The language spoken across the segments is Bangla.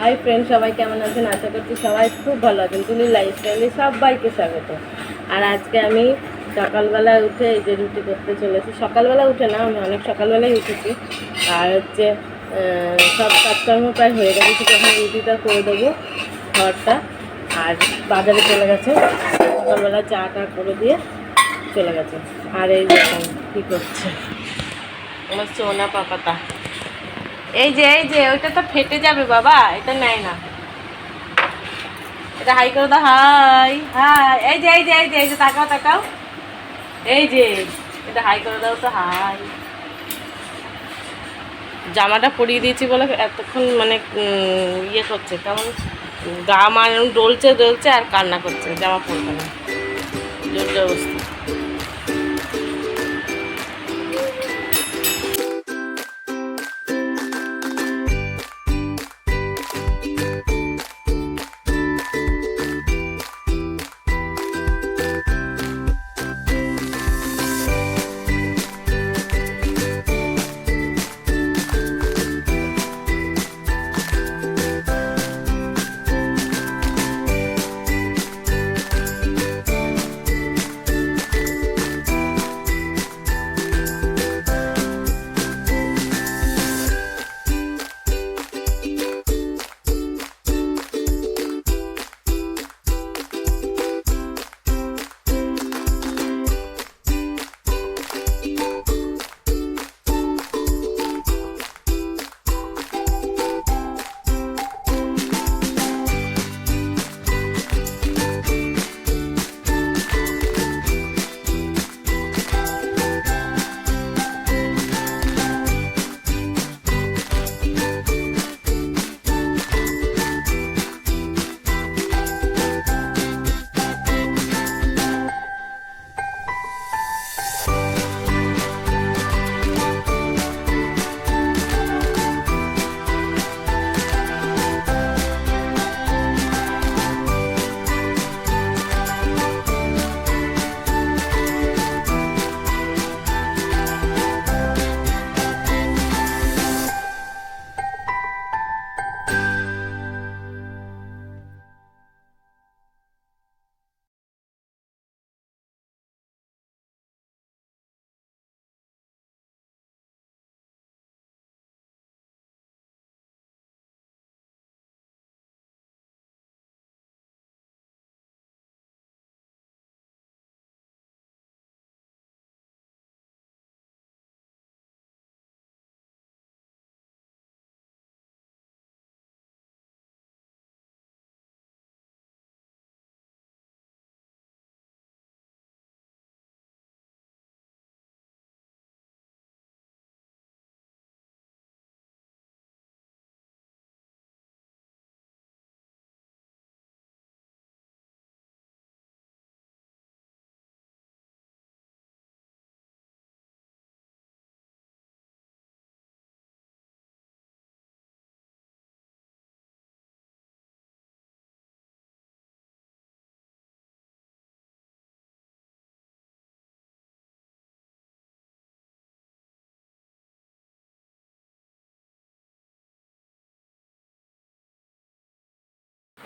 হাই ফ্রেন্ড সবাই কেমন আছেন? আশা করছি সবাই খুব ভালো আছেন। তুলি লাইফস্টাইলে সবাইকে স্বাগত। আর আজকে আমি সকালবেলা উঠে এই যে রুটি করতে চলেছি। সকালবেলা উঠে না, আমি অনেক সকালবেলায় উঠেছি। আর হচ্ছে সব কাজকর্ম প্রায় হয়ে গেছে তখন রুটিটা করে দেবো ঘরটা। আর বাজারে চলে গেছে। সকালবেলা চা টা করে দিয়ে চলে গেছে। আর এই দেখুন কী করছে। আমার সোনা পাপাটা। এই যে এই যে, ওইটা তো ফেটে যাবে বাবা, এটা নেয় না। এটা হাই করে দাও, হাই হাই। এই যে এই যে এই যে এই যে, তাকাও তাকাও। এই যে, এটা হাই করে দাও তো, হাই। জামাটা পরিয়ে দিয়েছি বলে এতক্ষণ মানে ইয়ে করছে কেমন গা মান ডলছে ডলছে আর কান্না করছে, জামা পরবে না। জোর জবরদস্তি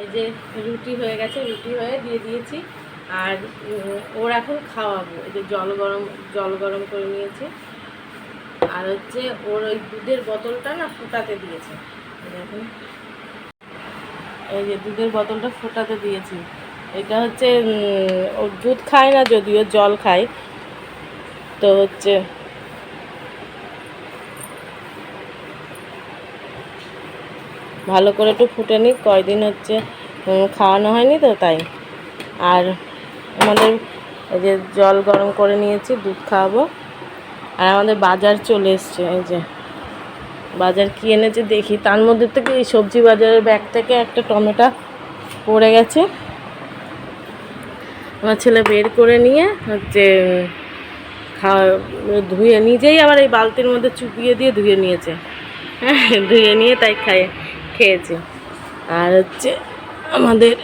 এই যে রুটি হয়ে গেছে, রুটি হয়ে দিয়ে দিয়েছি। আর ওর এখন খাওয়াবো। এই যে জল গরম জল গরম করে নিয়েছি। আর হচ্ছে ওর ওই দুধের বোতলটা না ফোটাতে দিয়েছে। দেখুন। এই যে দুধের বোতলটা ফোটাতে দিয়েছি। এটা হচ্ছে ও দুধ খায় না, যদিও জল খায়। তো হচ্ছে ভালো করে একটু ফুটে নিক, কয়দিন হচ্ছে খাওয়ানো হয়নি তো, তাই। আর আমাদের এই যে জল গরম করে নিয়েছি, দুধ খাওয়াবো। আর আমাদের বাজার চলে এসছে, এই যে। বাজার কি এনেছে দেখি, তার মধ্যে থেকে এই সবজি বাজারের ব্যাগ থেকে একটা টমেটো পড়ে গেছে। আমার ছেলে বের করে নিয়ে হচ্ছে, খাওয়া, ধুয়ে নিজেই আবার এই বালতির মধ্যে চুপিয়ে দিয়ে ধুয়ে নিয়েছে। হ্যাঁ ধুয়ে নিয়ে তাই খাইয়ে খেয়েছে। আর হচ্ছে আমাদের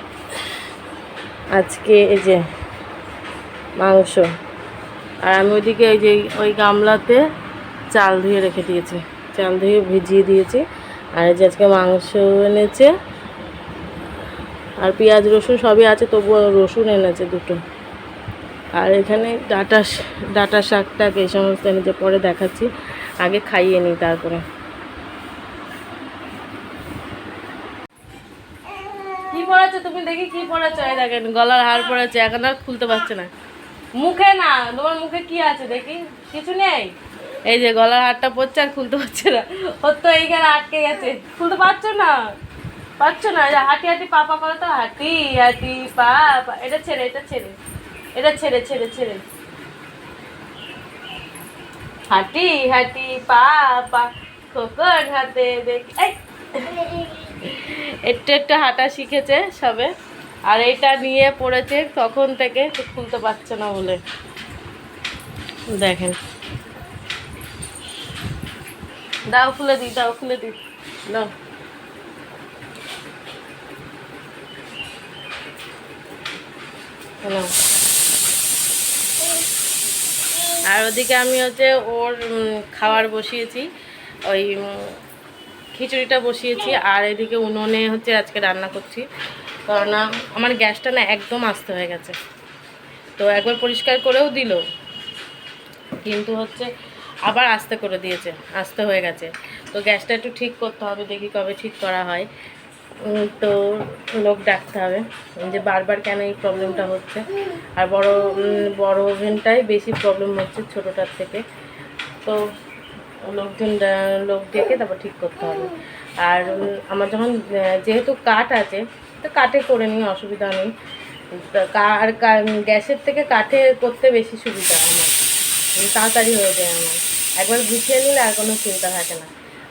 আজকে এই যে মাংস। আর আমি ওইদিকে ওই যে ওই গামলাতে চাল ধুয়ে রেখে দিয়েছি। চাল ধুয়ে ভিজিয়ে দিয়েছি। আর এই যে আজকে মাংস এনেছে। আর পেঁয়াজ, রসুন সবই আছে, তবুও রসুন এনেছে দুটো। আর এখানে ডাটা ডাটা শাক টাক এই সমস্ত এনেছে, পরে দেখাচ্ছি। আগে খাইয়ে নিই তারপরে কি পড়েছো তুমি দেখি কি পড়েছো এই দেখেন, গলার হার পড়েছে এখন আর খুলতে পারছে না। মুখে না, তোমার মুখে কি আছে দেখি? কিছু নেই? এই যে গলার হারটা পড়ছে আর খুলতে পারছে না। ওর তো এইখানে আটকে গেছে। খুলতে পারছ না? পারছ না? হাঁটি হাঁটি পা পা করো তো হাঁটি হাঁটি পা। এটা ছেড়ে এটা ছেড়ে। এটা ছেড়ে ছেড়ে ছেড়ে। হাঁটি হাঁটি পা পা। খোকন হাতে দেখি এই একটু একটু হাঁটা শিখেছে সবে। আর এটা নিয়ে পড়েছে তখন থেকে খুলতে পারছে না বলে। দেখেন। দাও, খুলে দিই, দাও, খুলে দিই। দাও। আর ওদিকে আমি হচ্ছে ওর খাবার বসিয়েছি। ওই খিচুড়িটা বসিয়েছি আর এদিকে উনুনে হচ্ছে আজকে রান্না করছি। কারণ আমার গ্যাসটা না একদম আস্তে হয়ে গেছে। তো একবার পরিষ্কার করেও দিল। কিন্তু হচ্ছে আবার আস্তে করে দিয়েছে, আস্তে হয়ে গেছে। তো গ্যাসটা একটু ঠিক করতে হবে, দেখি কবে ঠিক করা হয়। তো লোক ডাকতে হবে যে বারবার কেন এই প্রবলেমটা হচ্ছে? আর বড় বড় ওভেনটাই বেশি প্রবলেম হচ্ছে ছোটোটার থেকে। তো লোকজন লোক ডেকে তারপর ঠিক করতে হবে। আর আমার যখন যেহেতু কাঠ আছে, তো কাঠে করে নিই অসুবিধা নেই। আর গ্যাসের থেকে কাঠে করতে বেশি সুবিধা আমার। তাড়াতাড়ি হয়ে যায় আমার। একবার গুছিয়ে নিলে আর কোনো চিন্তা থাকে না।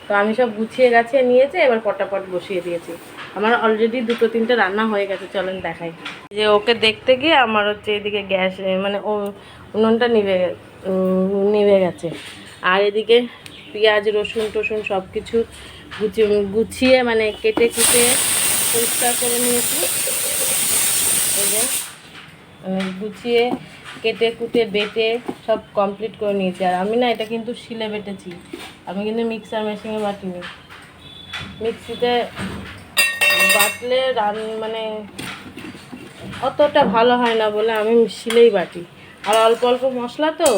তো আমি সব গুছিয়ে গাছিয়ে নিয়েছি, এবার পটাপট বসিয়ে দিয়েছি। আমার অলরেডি দুটো তিনটে রান্না হয়ে গেছে, চলেন দেখাই। যে ওকে দেখতে গিয়ে আমার হচ্ছে এদিকে গ্যাস মানে ও উনুনটা নিভে নিভে গেছে। আর এদিকে পেঁয়াজ, রসুন টসুন সব কিছু গুছিয়ে গুছিয়ে মানে কেটে কুটে পরিষ্কার করে নিয়েছি। এই গুছিয়ে, কেটে কুটে, বেটে সব কমপ্লিট করে নিয়েছি। আর আমি না এটা কিন্তু শিলে বেটেছি। আমি কিন্তু মিক্সার মেশিনে বাটিনি। মিক্সিতে বাটলে রান মানে অতটা ভালো হয় না বলে আমি শিলেই বাটি। আর অল্প অল্প মশলা তো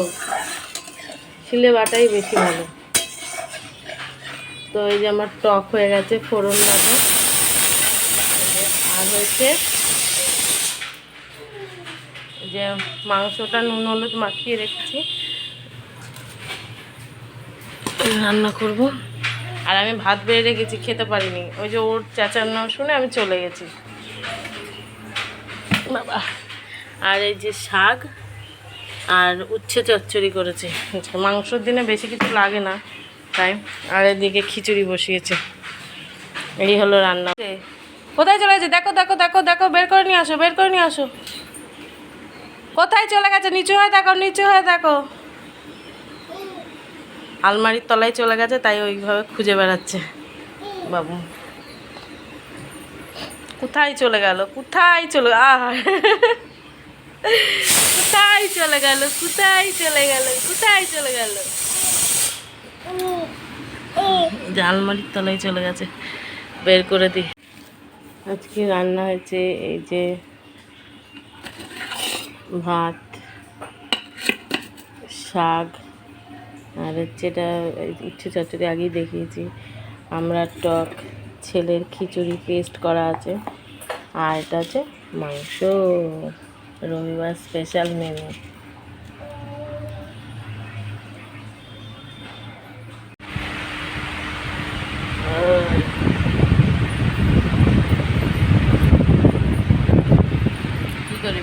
শিলে বাটাই বেশি ভালো। তো এই যে আমার টক হয়ে গেছে ফোড়ন লাগে আর হয়েছে যে মাংসটা নুন হলুদ মাখিয়ে রেখেছি। রান্না করব। আর আমি ভাত বেড়ে রেখেছি খেতে পারিনি। ওই যে ওর চেঁচানো শুনে আমি চলে গেছি। বাবা। আর এই যে শাক আর উচ্ছে চচ্চড়ি করেছে। মাংসর দিনে বেশি কিছু লাগে না, তাই। আর এদিকে খিচুড়ি বসিয়েছে। এই হলো রান্না। কোথায় চলে গেছে? দেখো দেখো দেখো দেখো, বের করে নিয়ে আসো, বের করে নিয়ে আসো। কোথায় চলে গেছে? নিচু হয়ে দেখো, নিচু হয়ে দেখো। আলমারির তলায় চলে গেছে, তাই ওইভাবে খুঁজে বেড়াচ্ছে। বাবু। কোথায় চলে গেল? কোথায় চলে আহ! কোথায় চলে গেল, কোথায় চলে গেল, কোথায় চলে গেল? আলমারির তলায় চলে গেছে। বের করে দিই আজকে রান্না হয়েছে এই যে ভাত, শাক, আর হচ্ছে এটা উচ্ছে চচ্চড়ি আগেই দেখিয়েছি। আমরা টক, ছেলের খিচুড়ি পেস্ট করা আছে, আর এটা হচ্ছে মাংস। রবিবার স্পেশাল মেনু কি করি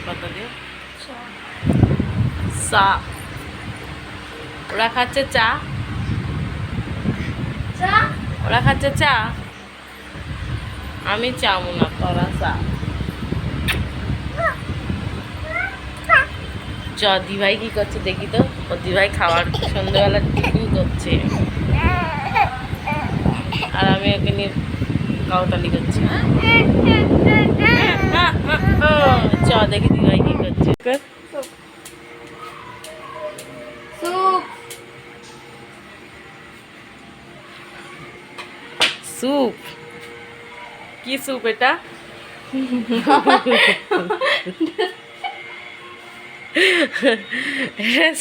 চা। ওরা খাচ্ছে চা? ওরা খাচ্ছে চা? আমি চামু না তোরা চা। চ দিভাই কি করছে দেখি তো? ও দিভাই খাবার সন্ধ্যেবেলা টিফিন করছে। আর আমি ওকে নিয়ে কাউতালি করছি। চ দেখি দিভাই কি করছে। স্যুপ কি স্যুপ এটা?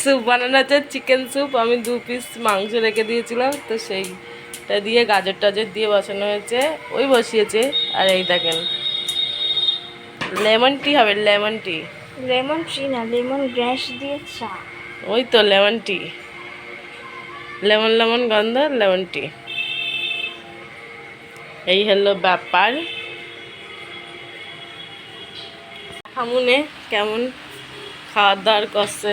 স্যুপ বানানো হচ্ছে চিকেন স্যুপ আমি দু পিস মাংস রেখে দিয়েছিলাম তো সেইটা দিয়ে গাজর টাজর দিয়ে বসানো হয়েছে। ওই বসিয়েছে আর এই দেখেন। লেমন টি হবে লেমন টি। লেমন ট্রি না লেমন গ্যাস দিয়ে চা। ওই তো লেমন টি। লেমন লেমন গন্ধ লেমন টি। এই হলো ব্যাপার। হামুনে কেমন খাওয়ার দাওয়ার করছে।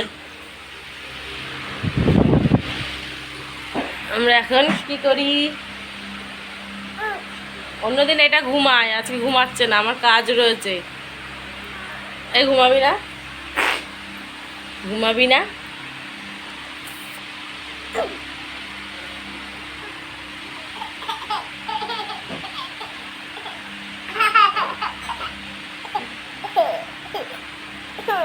আমরা এখন কি করি? অন্যদিন এটা ঘুমায়, আজকে ঘুমাচ্ছে না, আমার কাজ রয়েছে। এই ঘুমাবি না? ঘুমাবি না ও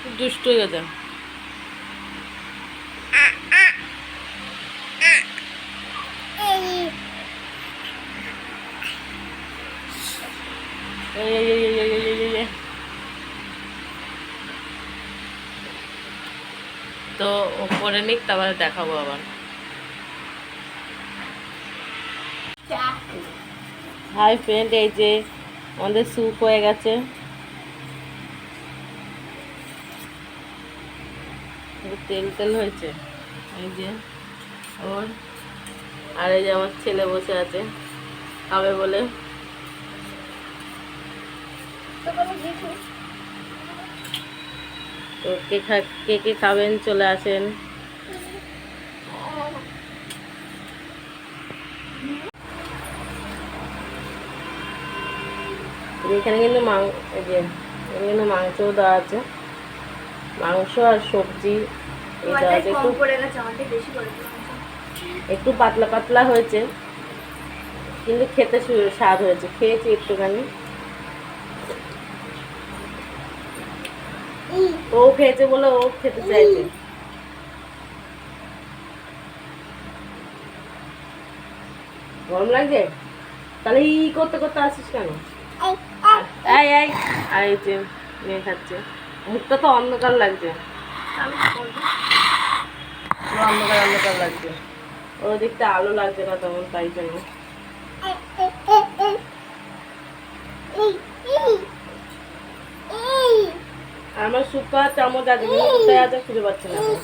খুব দুষ্ট হয়ে গেছে। তো করে নিক তারপরে দেখাবো আবার। হাই ফ্রেন্ড এই যে আমাদের স্যুপ হয়ে গেছে। তেল তেল হয়েছে। এই যে, ওর আর এই যে আমার ছেলে বসে আছে। খাবে বলে। তো কে খা- কে কে খাবেন, চলে আসেন। এখানে কিন্তু মাং যে এখানে কিন্তু মাংসও দেওয়া আছে। মাংস আর সবজি একটু পাতলা পাতলা হয়েছে। কিন্তু খেতে স্বাদ হয়েছে। খেয়েছি একটুখানি। ও খেয়েছে বলে ও খেতে চাইছে। গরম লাগছে? তাহলে ই করতে করতে আসিস কেন? এই এই, আর এই যে মেয়ে খাচ্ছে। মুখটা তো অন্ধকার লাগছে। অন্ধকার অন্ধকার লাগছে। ওর দিকটা আলো লাগছে না তেমন, তাই জন্য। আমার সুপা চামচ আছে খুঁজে পাচ্ছি না এখন।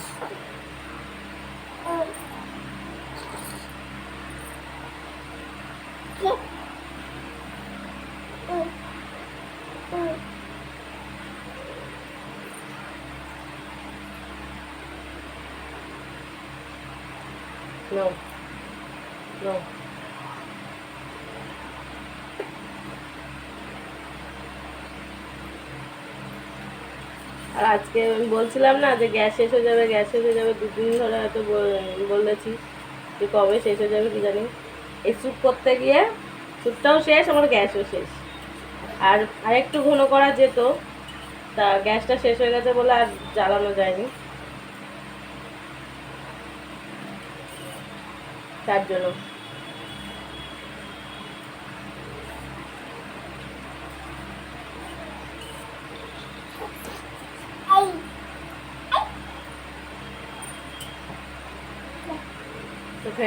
No. No. আর আজকে বলছিলাম না যে গ্যাস শেষ হয়ে যাবে, গ্যাস শেষ হয়ে যাবে, দুদিন ধরে হয়তো বল- বলেছি যে কবে শেষ হয়ে যাবে কি জানি। এই স্যুপ করতে গিয়ে স্যুপটাও শেষ, আমার গ্যাসও শেষ। আর আরেকটু ঘন করা যেত, তা গ্যাসটা শেষ হয়ে গেছে বলে আর জ্বালানো যায়নি। তার জন্য।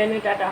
নি টাটা।